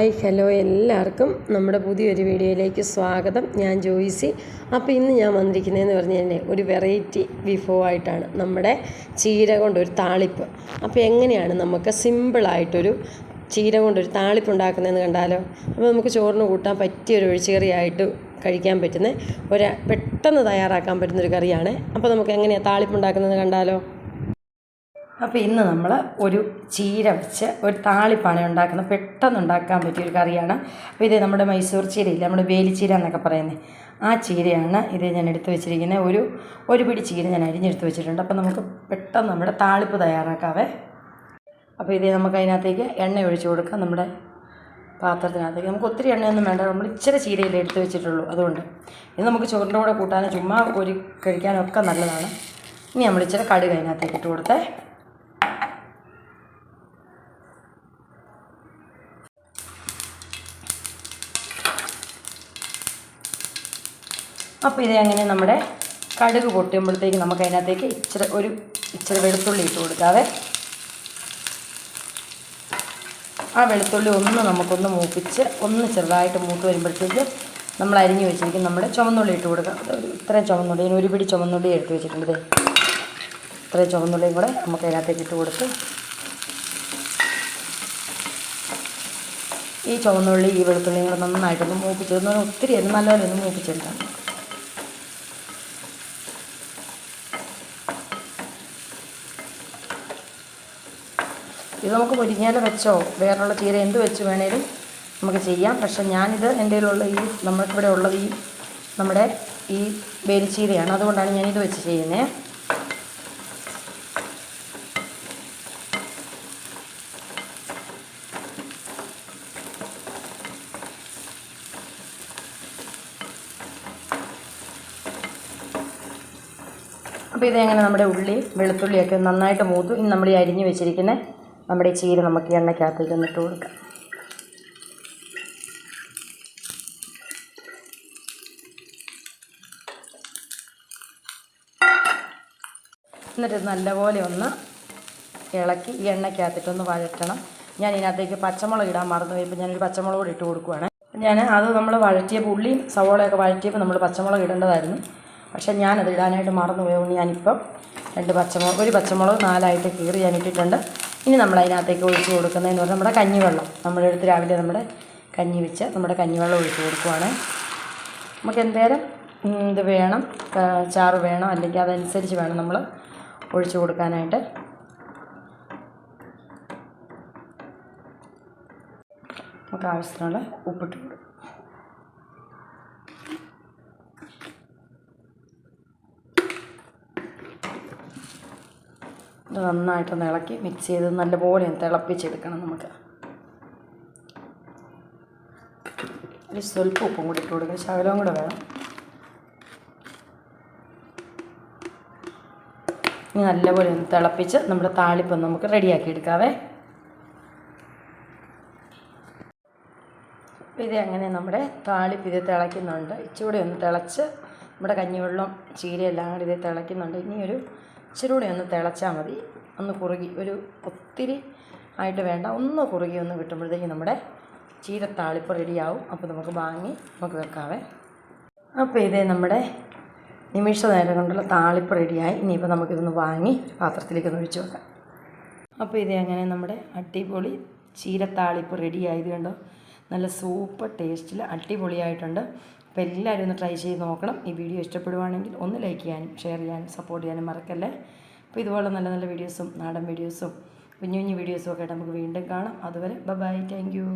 Hi hello എല്ലാവർക്കും നമ്മുടെ പുതിയൊരു വീഡിയോയിലേക്ക് സ്വാഗതം. ഞാൻ ജോയിസി. അപ്പോൾ ഇന്ന് ഞാൻ വന്നിരിക്കുന്നതെന്ന് പറഞ്ഞു കഴിഞ്ഞാൽ ഒരു വെറൈറ്റി വിഭവമായിട്ടാണ് നമ്മുടെ ചീര കൊണ്ടൊരു താളിപ്പ്. അപ്പോൾ എങ്ങനെയാണ് നമുക്ക് സിമ്പിളായിട്ടൊരു ചീര കൊണ്ടൊരു താളിപ്പ് ഉണ്ടാക്കുന്നതെന്ന് കണ്ടാലോ? അപ്പോൾ നമുക്ക് ചോറിന് കൂട്ടാൻ പറ്റിയൊരു ഒഴിച്ചുകറിയായിട്ട് കഴിക്കാൻ പറ്റുന്ന ഒരു പെട്ടെന്ന് തയ്യാറാക്കാൻ പറ്റുന്നൊരു കറിയാണ്. അപ്പോൾ നമുക്ക് എങ്ങനെയാണ് താളിപ്പ് ഉണ്ടാക്കുന്നതെന്ന് കണ്ടാലോ? അപ്പോൾ ഇന്ന് നമ്മൾ ഒരു ചീര വെച്ച് ഒരു താളിപ്പാണ് ഉണ്ടാക്കുന്നത്. പെട്ടെന്ന് ഉണ്ടാക്കാൻ പറ്റിയ ഒരു കറിയാണ്. അപ്പോൾ ഇത് നമ്മുടെ മൈസൂർ ചീരയില്ല നമ്മുടെ വേലിച്ചീര എന്നൊക്കെ പറയുന്നത് ആ ചീരയാണ് ഇത് ഞാൻ എടുത്തു വെച്ചിരിക്കുന്നത് ഒരു ഒരു പിടി ചീര ഞാൻ അരിഞ്ഞെടുത്ത് വെച്ചിട്ടുണ്ട്. അപ്പോൾ നമുക്ക് പെട്ടെന്ന് നമ്മുടെ താളിപ്പ് തയ്യാറാക്കാവേ. അപ്പോൾ ഇത് നമുക്ക് അതിനകത്തേക്ക് എണ്ണ ഒഴിച്ചു കൊടുക്കാം. നമ്മുടെ പാത്രത്തിനകത്തേക്ക്. നമുക്ക് ഒത്തിരി എണ്ണയൊന്നും വേണ്ട. നമ്മൾ ഇച്ചിരി ചീരയിൽ എടുത്ത് വെച്ചിട്ടുള്ളൂ അതുകൊണ്ട്. ഇത് നമുക്ക് ചോറിന്റെ കൂടെ കൂട്ടാനും ചുമ്മാ ഒരു കഴിക്കാനൊക്കെ നല്ലതാണ്. ഇനി നമ്മൾ ഇച്ചിരി കടുക് അതിനകത്തേക്ക് ഇട്ട് കൊടുത്തേ. അപ്പോൾ ഇത് അങ്ങനെ നമ്മുടെ കടുക് പൊട്ടുമ്പോഴത്തേക്ക് നമുക്ക് അതിനകത്തേക്ക് ഇച്ചിരി ഒരു ഇച്ചിരി വെളുത്തുള്ളി ഇട്ട് കൊടുക്കാതെ ആ വെളുത്തുള്ളി ഒന്ന് നമുക്കൊന്ന് മൂപ്പിച്ച് ഒന്ന് ചെറുതായിട്ട് മൂത്ത് വരുമ്പോഴത്തേക്ക് നമ്മൾ അരിഞ്ഞു വെച്ചിരിക്കും നമ്മുടെ ചുമന്നുള്ളി ഇട്ട് കൊടുക്കാം. ഒരു ഇത്രയും ചുമന്നുള്ളി ഒരു പിടി ചുവന്നുള്ളി എടുത്ത് വെച്ചിട്ടുണ്ട്. ഇത്രയും ചുമന്നുള്ളിയും കൂടെ നമുക്ക് അതിനകത്തേക്ക് ഇട്ട് കൊടുത്ത് ഈ ചുവന്നുള്ളി ഈ വെളുത്തുള്ളിയും കൂടെ നന്നായിട്ടൊന്ന് മൂപ്പിച്ചെടുന്ന് ഒത്തിരി നല്ലപോലെ ഒന്ന് മൂപ്പിച്ചെടുക്കാം. ഇത് നമുക്ക് മുരിങ്ങയില വെച്ചോ? വേറെയുള്ള ചീര എന്ത് വെച്ച് വേണേലും നമുക്ക് ചെയ്യാം. പക്ഷെ ഞാനിത് എന്റെ കയ്യിലുള്ള ഈ നമുക്കിവിടെ ഉള്ളത് ഈ നമ്മുടെ ഈ വേലിച്ചീരയാണ് അതുകൊണ്ടാണ് ഞാനിത് വെച്ച് ചെയ്യുന്നത് അപ്പോൾ ഇതെങ്ങനെ നമ്മുടെ ഉള്ളി വെളുത്തുള്ളിയൊക്കെ നന്നായിട്ട് മൂത്തു ഇനി നമ്മൾ ഈ അരിഞ്ഞ് വെച്ചിരിക്കുന്ന. നമ്മുടെ ചീര നമുക്ക് എണ്ണയ്ക്കകത്തേക്ക് ഒന്ന് ഇട്ട് കൊടുക്കാം. എന്നിട്ട് നല്ലപോലെ ഒന്ന് ഇളക്കി ഈ എണ്ണയ്ക്കകത്തിട്ടൊന്ന് വഴറ്റണം. ഞാൻ ഇതിനകത്തേക്ക് പച്ചമുളക് ഇടാൻ മറന്നു പോയപ്പോൾ ഞാനൊരു പച്ചമുളക് കൂടി ഇട്ട് കൊടുക്കുവാണ്. ഞാൻ അത് നമ്മൾ വഴറ്റിയ പുള്ളിയും സവോളയൊക്കെ വഴറ്റിയപ്പോൾ നമ്മൾ പച്ചമുളക് ഇടേണ്ടതായിരുന്നു. പക്ഷേ ഞാനത് ഇടാനായിട്ട് മറന്നു പോയതുകൊണ്ട് ഞാനിപ്പം രണ്ട് പച്ചമുളക് ഒരു പച്ചമുളക് നാലായിട്ട് കീറി ഞാൻ ഇട്ടിട്ടുണ്ട്. ഇനി നമ്മൾ അതിനകത്തേക്ക് ഒഴിച്ച് കൊടുക്കുന്നതെന്ന് പറഞ്ഞാൽ നമ്മുടെ കഞ്ഞിവെള്ളം. നമ്മളെടുത്ത് രാവിലെ നമ്മുടെ കഞ്ഞി വെച്ച് നമ്മുടെ കഞ്ഞിവെള്ളം ഒഴിച്ച് കൊടുക്കുവാണ്. നമുക്ക് എന്തേരം ഇത് വേണം ചാറ് വേണം അല്ലെങ്കിൽ അതനുസരിച്ച് വേണം നമ്മൾ ഒഴിച്ചു കൊടുക്കാനായിട്ട്. നമുക്ക് ആവശ്യത്തിനുള്ള ഉപ്പിട്ട് കൊടുക്കും. ഇത് നന്നായിട്ടൊന്ന് ഇളക്കി മിക്സ് ചെയ്ത് നല്ലപോലെ തിളപ്പിച്ചെടുക്കണം നമുക്ക്. ഒരു സ്വല്പം ഉപ്പും കൂടി ഇട്ട് കൊടുക്കുക ശകലവും കൂടെ വേണം. ഇനി നല്ലപോലെ ഒന്ന് തിളപ്പിച്ച് നമ്മുടെ താളിപ്പം നമുക്ക് റെഡിയാക്കി എടുക്കാവേ. അപ്പോൾ ഇത് അങ്ങനെ നമ്മുടെ താളിപ്പ് ഇത് തിളയ്ക്കുന്നുണ്ട്? ഇച്ചിരി ഒന്ന് തിളച്ച് നമ്മുടെ കഞ്ഞിവെള്ളം ചീരയെല്ലാം കൂടി ഇത് തിളയ്ക്കുന്നുണ്ട്. ഇനിയൊരു ഇച്ചിരി ഒന്ന് തിളച്ചാൽ മതി. ഒന്ന് കുറുകി ഒരു ഒത്തിരി ആയിട്ട് വേണ്ട ഒന്ന് കുറുകി ഒന്ന് കിട്ടുമ്പോഴത്തേക്ക് നമ്മുടെ ചീരത്താളിപ്പ് റെഡിയാവും. അപ്പോൾ നമുക്ക് വാങ്ങി നമുക്ക് വെക്കാവേ. അപ്പോൾ ഇതേ നമ്മുടെ നിമിഷ നേരം കൊണ്ടുള്ള താളിപ്പ് റെഡിയായി. ഇനിയിപ്പോൾ നമുക്കിതൊന്ന് വാങ്ങി പാത്രത്തിലേക്ക് ഒന്ന് ഒഴിച്ച് വെക്കാം. അപ്പോൾ ഇത് അങ്ങനെ നമ്മുടെ അടിപൊളി ചീരത്താളിപ്പ് റെഡി ആയത് കണ്ടോ? നല്ല സൂപ്പർ ടേസ്റ്റിൽ അടിപൊളിയായിട്ടുണ്ട്. അപ്പോൾ എല്ലാവരും ഒന്ന് ട്രൈ ചെയ്ത് നോക്കണം. ഈ വീഡിയോ ഇഷ്ടപ്പെടുവാണെങ്കിൽ ഒന്ന് ലൈക്ക് ചെയ്യാനും ഷെയർ ചെയ്യാനും സപ്പോർട്ട് ചെയ്യാനും മറക്കല്ലേ? അപ്പോൾ ഇതുപോലെ നല്ല നല്ല വീഡിയോസും നാടൻ വീഡിയോസും കുഞ്ഞു കുഞ്ഞു വീഡിയോസും ഒക്കെ നമുക്ക് വീണ്ടും കാണാം. അതുവരെ ബൈ താങ്ക് യു